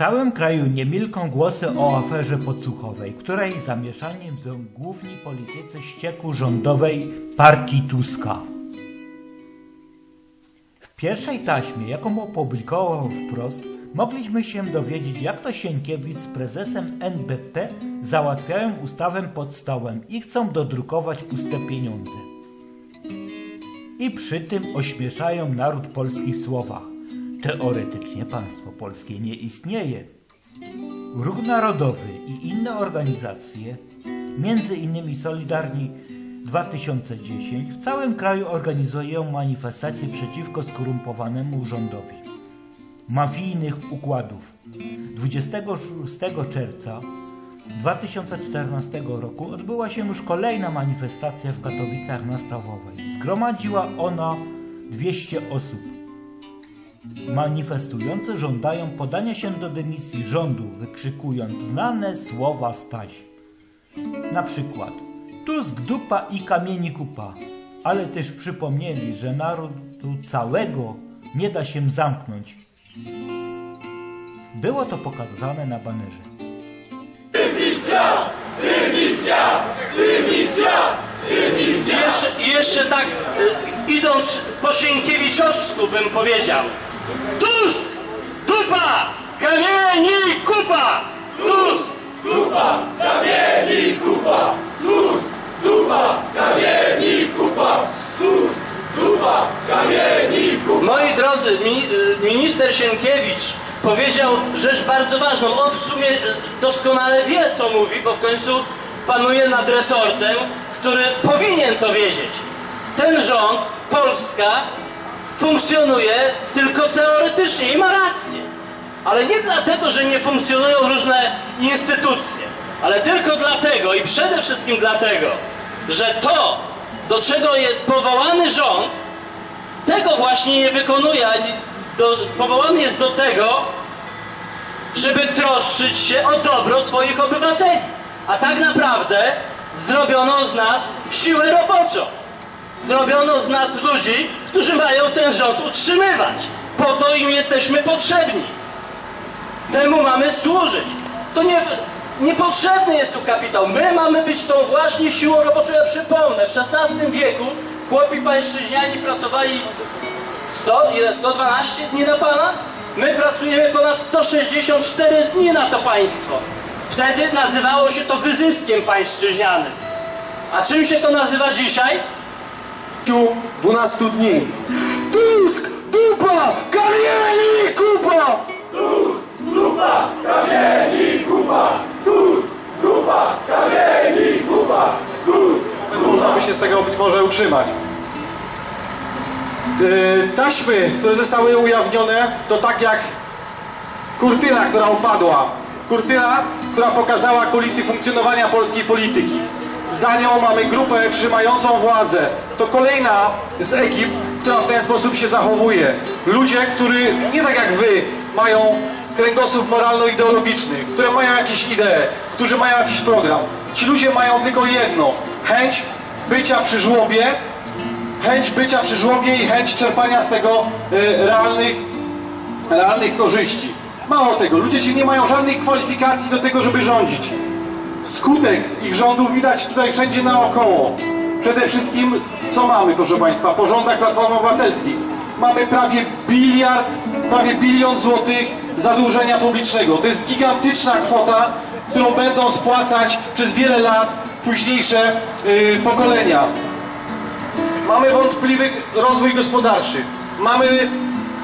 całym kraju nie milką głosy o aferze podsłuchowej, której zamieszaniem są główni politycy ścieku rządowej partii Tuska. W pierwszej taśmie, jaką opublikował wprost, mogliśmy się dowiedzieć, jak to Sienkiewicz z prezesem NBP załatwiają ustawę pod stołem i chcą dodrukować puste pieniądze. I przy tym ośmieszają naród polski w słowach. Teoretycznie państwo polskie nie istnieje. Ruch Narodowy i inne organizacje, między innymi Solidarni 2010, w całym kraju organizują manifestacje przeciwko skorumpowanemu rządowi. Mafijnych układów. 26 czerwca 2014 roku odbyła się już kolejna manifestacja w Katowicach na Stawowej. Zgromadziła ona 200 osób. Manifestujący żądają podania się do dymisji rządu, wykrzykując znane słowa Staś. Na przykład Tusk dupa i kamieni kupa, ale też przypomnieli, że narodu całego nie da się zamknąć. Było to pokazane na banerze. Jeszcze, jeszcze tak y, idąc po Sienkiewiczowsku bym powiedział. Tusk! Dupa! Kamieni kupa! Tusk! Dupa, kamieni, kupa, Tusk, dupa, kamieni, kupa, Tusk, dupa, kamieni, kupa. Moi drodzy, mi, y, minister Sienkiewicz powiedział rzecz bardzo ważną. On w sumie y, doskonale wie, co mówi, bo w końcu panuje nad resortem, który powinien to wiedzieć. Ten rząd, Polska, funkcjonuje tylko teoretycznie i ma rację. Ale nie dlatego, że nie funkcjonują różne instytucje, ale tylko dlatego i przede wszystkim dlatego, że to, do czego jest powołany rząd, tego właśnie nie wykonuje, ani do, powołany jest do tego, żeby troszczyć się o dobro swoich obywateli. A tak naprawdę zrobiono z nas siłę roboczą. Zrobiono z nas ludzi, którzy mają ten rząd utrzymywać. Po to im jesteśmy potrzebni. Temu mamy służyć. To nie, niepotrzebny jest tu kapitał. My mamy być tą właśnie siłą roboczą. Ja przypomnę, w XVI wieku chłopi pańszczyźniani pracowali 100, ile? 112 dni na Pana? My pracujemy ponad 164 dni na to państwo. Wtedy nazywało się to wyzyskiem pańszczyźnianym. A czym się to nazywa dzisiaj? 12 dni. Tusk, dupa, kamieni, kupa! Dupa, kamieni, kupa, Tusk, dupa, kamieni, kupa, Tusk, Można by się z tego być może utrzymać. Yy, taśmy, które zostały ujawnione, to tak jak kurtyna, która upadła. Kurtyna, która pokazała kulisy funkcjonowania polskiej polityki. Za nią mamy grupę trzymającą władzę. To kolejna z ekip, która w ten sposób się zachowuje. Ludzie, którzy nie tak jak wy mają kręgosłup moralno-ideologiczny, które mają jakieś idee, którzy mają jakiś program. Ci ludzie mają tylko jedno. Chęć bycia przy żłobie, chęć bycia przy żłobie i chęć czerpania z tego y, realnych, realnych korzyści. Mało tego, ludzie ci nie mają żadnych kwalifikacji do tego, żeby rządzić. Skutek ich rządów widać tutaj wszędzie naokoło. Przede wszystkim, co mamy, proszę Państwa, po rządach Platformy Obywatelskiej? Mamy prawie biliard, prawie bilion złotych zadłużenia publicznego. To jest gigantyczna kwota, którą będą spłacać przez wiele lat późniejsze y, pokolenia. Mamy wątpliwy rozwój gospodarczy. Mamy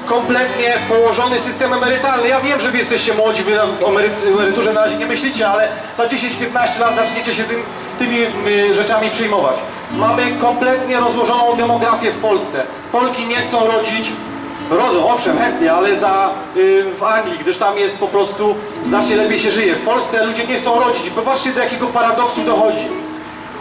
kompletnie położony system emerytalny. Ja wiem, że wy jesteście młodzi, wy o emeryt- emeryturze na razie nie myślicie, ale za 10-15 lat zaczniecie się tym, tymi y, rzeczami przyjmować. Mamy kompletnie rozłożoną demografię w Polsce. Polki nie chcą rodzić, rodzą, owszem, chętnie, ale za, y, w Anglii, gdyż tam jest po prostu znacznie lepiej się żyje. W Polsce ludzie nie chcą rodzić. Popatrzcie, do jakiego paradoksu dochodzi.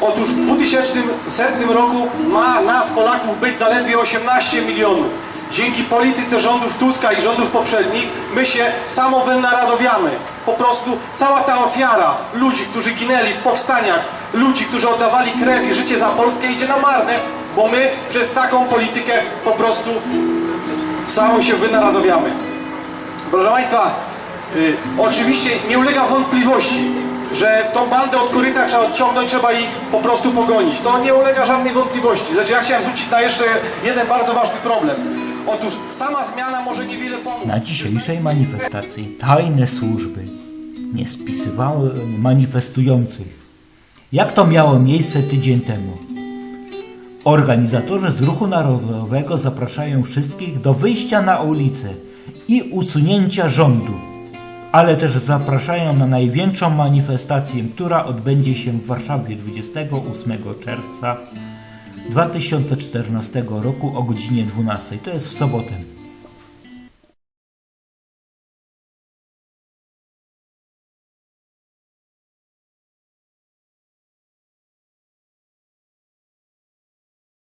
Otóż w 2100 roku ma nas, Polaków, być zaledwie 18 milionów. Dzięki polityce rządów Tuska i rządów poprzednich my się samowynaradowiamy. Po prostu cała ta ofiara ludzi, którzy ginęli w powstaniach, ludzi, którzy oddawali krew i życie za Polskę idzie na marne, bo my przez taką politykę po prostu samą się wynaradowiamy. Proszę Państwa, Y, oczywiście nie ulega wątpliwości, że tą bandę od koryta trzeba odciągnąć, trzeba ich po prostu pogonić. To nie ulega żadnej wątpliwości. Lecz ja chciałem zwrócić na jeszcze jeden bardzo ważny problem. Otóż sama zmiana może niewiele pomóc. Na dzisiejszej manifestacji tajne służby nie spisywały manifestujących. Jak to miało miejsce tydzień temu? Organizatorzy z ruchu narodowego zapraszają wszystkich do wyjścia na ulicę i usunięcia rządu, ale też zapraszają na największą manifestację, która odbędzie się w Warszawie 28 czerwca 2014 roku o godzinie 12. To jest w sobotę.